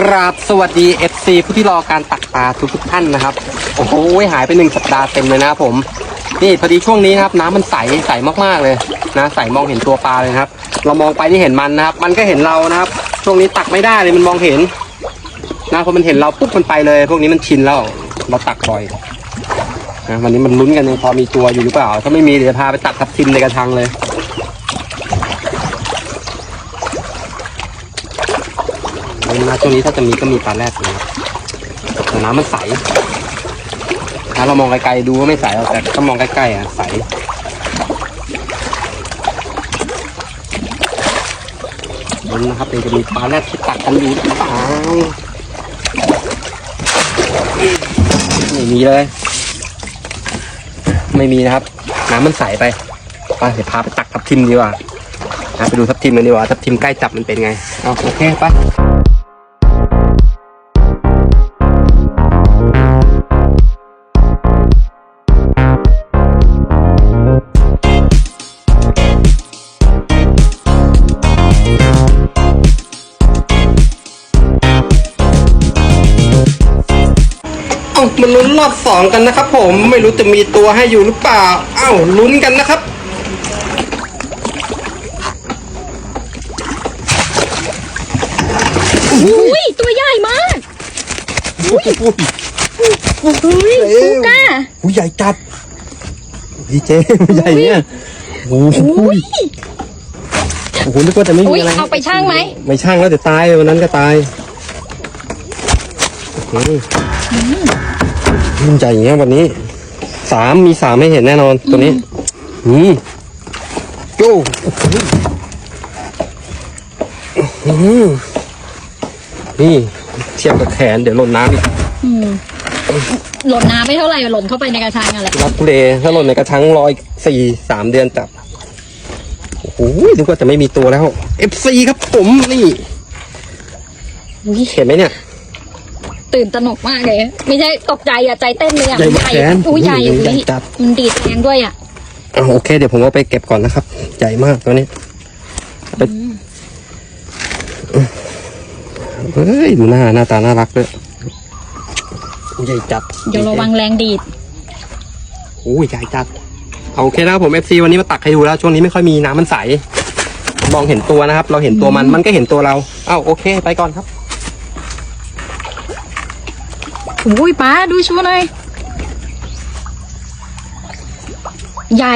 กราบสวัสดี FC ผู้ที่รอการตักปลาทุกทุกท่านนะครับ โอ้โหหายไปหนึ่งสัปดาห์เต็มเลยนะครับผม นี่พอดีช่วงนี้นะครับ น้ำมันใสใสมากๆเลยนะใสมองเห็นตัวปลาเลยครับ เรามองไปที่เห็นมันนะครับ มันก็เห็นเรานะครับ ช่วงนี้ตักไม่ได้เลยมันมองเห็นนะพอมันเห็นเราปุ๊บมันไปเลย พวกนี้มันชินแล้วเราตักบ่อยนะวันนี้มันลุ้นกันยังพอมีตัวอยู่หรือเปล่า ถ้าไม่มีเดี๋ยวพาไปตักทับทิมในกระชังเลย มาช่วงนี้ถ้าจะมีก็มีปลาแรดนะครับแต่น้ำมันใสถ้าเรามองไกลๆดูว่าไม่ใสหรอกแต่ถ้ามองใกล้ๆอะใสนั่นนะครับเดี๋ยวจะมีปลาแรดที่ตักกันอยู่หรือเปล่าไม่มีเลย ไม่มีนะครับ น้ำมันใสไปไปเดี๋ยวพาไปตักทับทิมดีกว่านะไปดูทับทิมกันดีกว่าทับทิมใกล้จับมันเป็นไงเอาโอเคไป เอามาลุ้นรอบสองกันนะครับ ผมไม่รู้จะมีตัวให้อยู่หรือเปล่า เอ้าลุ้นกันนะครับอุ้ยตัวใหญ่มากอุ้ยฟูก้าหูใหญ่จัดดีเจใหญ่เนี่ยโอ้โหโอ้โหนึกว่าจะไม่มีอุ้ยอะไรเอาไปช่างไหมไม่ช่างแล้วเดี๋ยวตายวันนั้นก็ตายโอ้โห มันใหญ่อย่างเงี้ยวันนี้สามมีสามให้เห็นแน่นอนตัวนี้อืมโจ้โอ้โหนี่เทียบกับแขนเดี๋ยวหล่นน้ำอีกอืมหล่นน้ำไม่เท่าไหร่หล่นเข้าไปในกระชังอะไรรับทุเลถ้าหล่นในกระชังรอยสี่สามเดือนจับโอ้โหนึกว่าจะไม่มีตัวแล้ว FC ครับผมนี่อุ้ยเห็นไหมเนี่ย ตื่นตระหนกมากเลย ไม่ใช่ตกใจอะใจเต้นเลยอะใหญ่มันมากแขนอุ้ยใหญ่ใหญ่อุ้ยจัดมันดีดแรงด้วยอะอ่าโอเค เดี๋ยวผมเอาไปเก็บก่อนนะครับ ใหญ่มากตัวนี้ไปเฮ้ยดูหน้าหน้าตาน่ารักด้วยใหญ่จัดเดี๋ยวระวังแรงดีดโอ้ยใหญ่จัดเอาโอเคนะครับผม FC วันนี้มาตักให้ดูแล้ว ช่วงนี้ไม่ค่อยมีน้ำมันใส มองเห็นตัวนะครับ เราเห็นตัวมันมันก็เห็นตัวเรา เอ้าโอเค ไปก่อนครับ อุ้ยป้าดูชูหน่อย ใหญ่